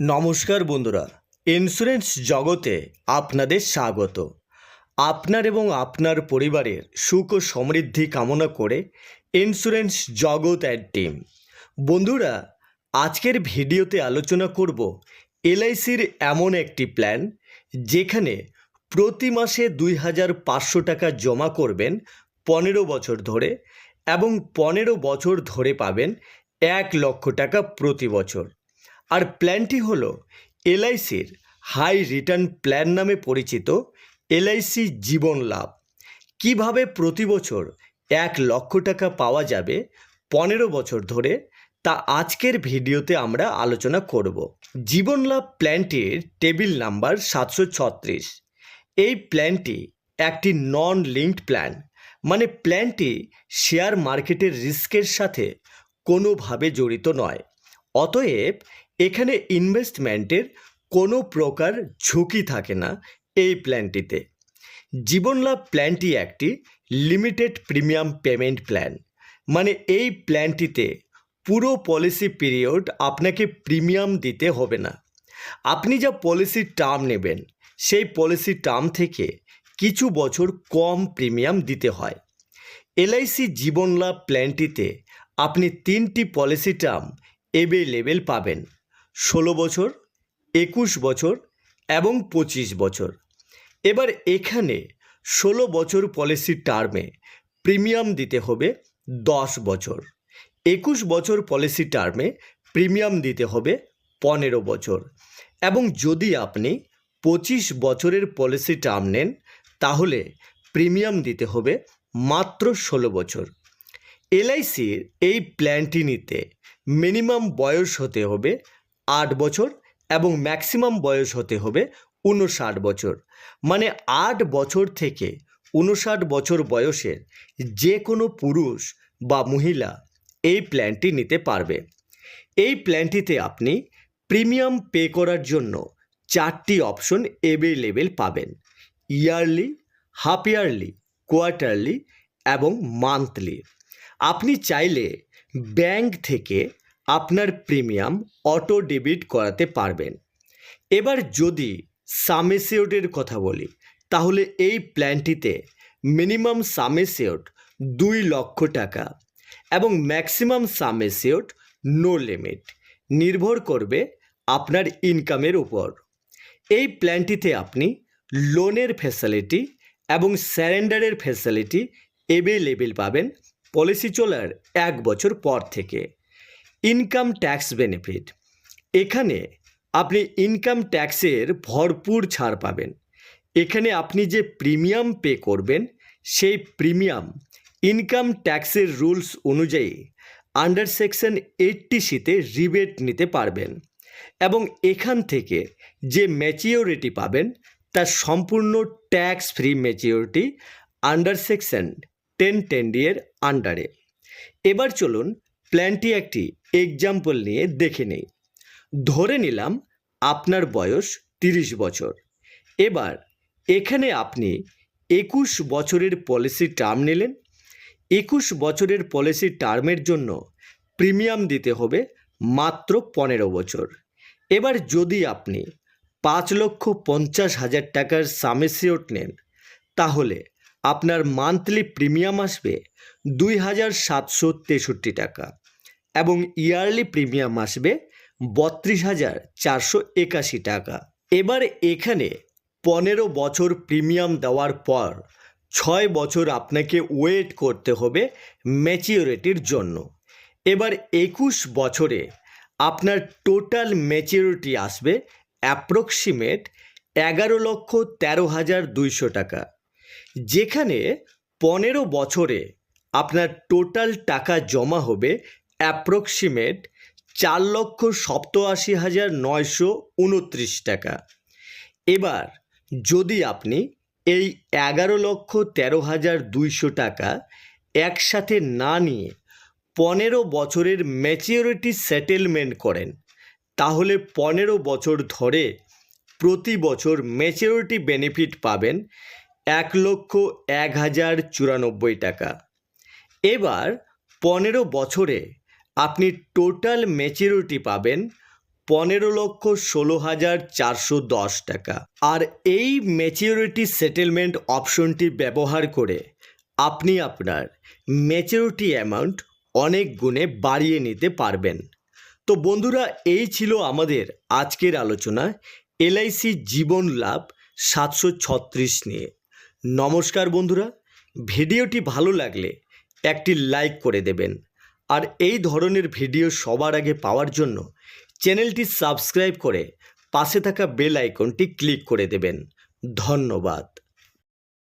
নমস্কার বন্ধুরা। ইন্স্যুরেন্স জগতে আপনাদের স্বাগত। আপনার এবং আপনার পরিবারের সুখ ও সমৃদ্ধি কামনা করে ইন্স্যুরেন্স জগৎ অ্যাড টিম। বন্ধুরা, আজকের ভিডিওতে আলোচনা করব এলআইসির এমন একটি প্ল্যান যেখানে প্রতি মাসে দুই হাজার পাঁচশো টাকা জমা করবেন পনেরো বছর ধরে এবং পনেরো বছর ধরে পাবেন এক লক্ষ টাকা প্রতি বছর। আর প্ল্যানটি হল এলআইসির হাই রিটার্ন প্ল্যান নামে পরিচিত এলআইসি জীবন লাভ। কীভাবে প্রতি বছর এক লক্ষ টাকা পাওয়া যাবে পনেরো বছর ধরে তা আজকের ভিডিওতে আমরা আলোচনা করব। জীবন লাভ প্ল্যানটির টেবিল নাম্বার সাতশো ছত্রিশ। এই প্ল্যানটি একটি নন লিঙ্কড প্ল্যান মানে প্ল্যানটি শেয়ার মার্কেটের রিস্কের সাথে কোনোভাবে জড়িত নয়। অতএব এখানে ইনভেস্টমেন্টের কোনো প্রকার ঝুঁকি থাকে না এই প্ল্যানটিতে জীবন লাভ প্ল্যানটি একটি লিমিটেড প্রিমিয়াম পেমেন্ট প্ল্যান মানে এই প্ল্যানটিতে পুরো পলিসি পিরিয়ড আপনাকে প্রিমিয়াম দিতে হবে না। আপনি যা পলিসি টার্ম নেবেন, সেই পলিসি টার্ম থেকে কিছু বছর কম প্রিমিয়াম দিতে হয়। এলআইসি জীবন লাভ প্ল্যানটিতে আপনি তিনটি পলিসি টার্ম এভেলেবেল পাবেন। ষোলো বছর, একুশ বছর এবং পঁচিশ বছর। এবার এখানে ষোলো বছর পলিসি টার্মে প্রিমিয়াম দিতে হবে দশ বছর। একুশ বছর পলিসি টার্মে প্রিমিয়াম দিতে হবে পনেরো বছর। এবং যদি আপনি পঁচিশ বছরের পলিসি টার্ম নেন, তাহলে প্রিমিয়াম দিতে হবে মাত্র ষোলো বছর। এলআইসির এই প্ল্যানটি নিতে মিনিমাম বয়স হতে হবে আট বছর এবং ম্যাক্সিমাম বয়স হতে হবে উনষাট বছর। মানে আট বছর থেকে উনষাট বছর বয়সের যে কোনো পুরুষ বা মহিলা এই প্ল্যানটি নিতে পারবে। এই প্ল্যানটিতে আপনি প্রিমিয়াম পে করার জন্য চারটি অপশন এভেলেবেল পাবেন। ইয়ারলি হাফ ইয়ারলি কোয়ার্টারলি এবং মান্থলি আপনি চাইলে ব্যাংক থেকে আপনার প্রিমিয়াম অটো ডেবিট করাতে পারবেন। এবার যদি সামেসিওটের কথা বলি, তাহলে এই প্ল্যানটিতে মিনিমাম সামেসিওট দুই লক্ষ টাকা এবং ম্যাক্সিমাম সামেসিওট নো লিমিট। নির্ভর করবে আপনার ইনকামের উপর। এই প্ল্যানটিতে আপনি লোনের ফ্যাসিলিটি এবং স্যারেন্ডারের ফ্যাসিলিটি এভেলেবেল পাবেন পলিসি চলার এক বছর পর থেকে। ইনকাম ট্যাক্স বেনিফিট এখানে আপনি ইনকাম ট্যাক্সের ভরপুর ছাড় পাবেন। এখানে আপনি যে প্রিমিয়াম পে করবেন, সেই প্রিমিয়াম ইনকাম ট্যাক্সের রুলস অনুযায়ী আন্ডার সেকশন এইটটি সিতে রিবেট নিতে পারবেন এবং এখান থেকে যে ম্যাচিওরিটি পাবেন তা সম্পূর্ণ tax free maturity under section ten ten D এর আন্ডারে এবার চলুন প্ল্যানটি একটি এক্সাম্পল নিয়ে দেখে নেই। ধরে নিলাম আপনার বয়স তিরিশ বছর। এবার এখানে আপনি একুশ বছরের পলিসি টার্ম নিলেন। একুশ বছরের পলিসি টার্মের জন্য প্রিমিয়াম দিতে হবে মাত্র পনেরো বছর। এবার যদি আপনি পাঁচ লক্ষ পঞ্চাশ হাজার টাকার সামেসিওট নেন, তাহলে আপনার মান্থলি প্রিমিয়াম আসবে দুই হাজার সাতশো তেষট্টি টাকা এবং ইয়ারলি প্রিমিয়াম আসবে বত্রিশ হাজার চারশো একাশি টাকা। এবার এখানে পনেরো বছর প্রিমিয়াম দেওয়ার পর ছয় বছর আপনাকে ওয়েট করতে হবে ম্যাচিওরিটির জন্য। এবার একুশ বছরে আপনার টোটাল ম্যাচিওরিটি আসবে অ্যাপ্রক্সিমেট এগারো লক্ষ তেরো হাজার দুইশো টাকা। যেখানে পনেরো বছরে আপনার টোটাল টাকা জমা হবে অ্যাপ্রক্সিমেট চার লক্ষ সপ্তআশি হাজার নয়শো উনত্রিশ টাকা। এবার যদি আপনি এই এগারো লক্ষ তেরো হাজার দুইশো টাকা একসাথে না নিয়ে পনেরো বছরের ম্যাচিওরিটি সেটেলমেন্ট করেন, তাহলে পনেরো বছর ধরে প্রতি বছর ম্যাচিওরিটি বেনিফিট পাবেন এক লক্ষ এক হাজার চুরানব্বই টাকা। এবার পনেরো বছরে আপনি টোটাল ম্যাচিউরিটি পাবেন পনেরো লক্ষ ষোলো হাজার চারশো দশ টাকা। আর এই ম্যাচিউরিটি সেটেলমেন্ট অপশনটি ব্যবহার করে আপনি আপনার ম্যাচিউরিটি অ্যামাউন্ট অনেক গুণে বাড়িয়ে নিতে পারবেন। তো বন্ধুরা, এই ছিল আমাদের আজকের আলোচনা। এলআইসি জীবন লাভ সাতশো ছত্রিশ নিয়ে। নমস্কার বন্ধুরা, ভিডিওটি ভালো লাগলে একটি লাইক করে দেবেন। আর এই ধরনের ভিডিও সবার আগে পাওয়ার জন্য চ্যানেলটি সাবস্ক্রাইব করে পাশে থাকা বেল আইকনটি ক্লিক করে দেবেন। ধন্যবাদ।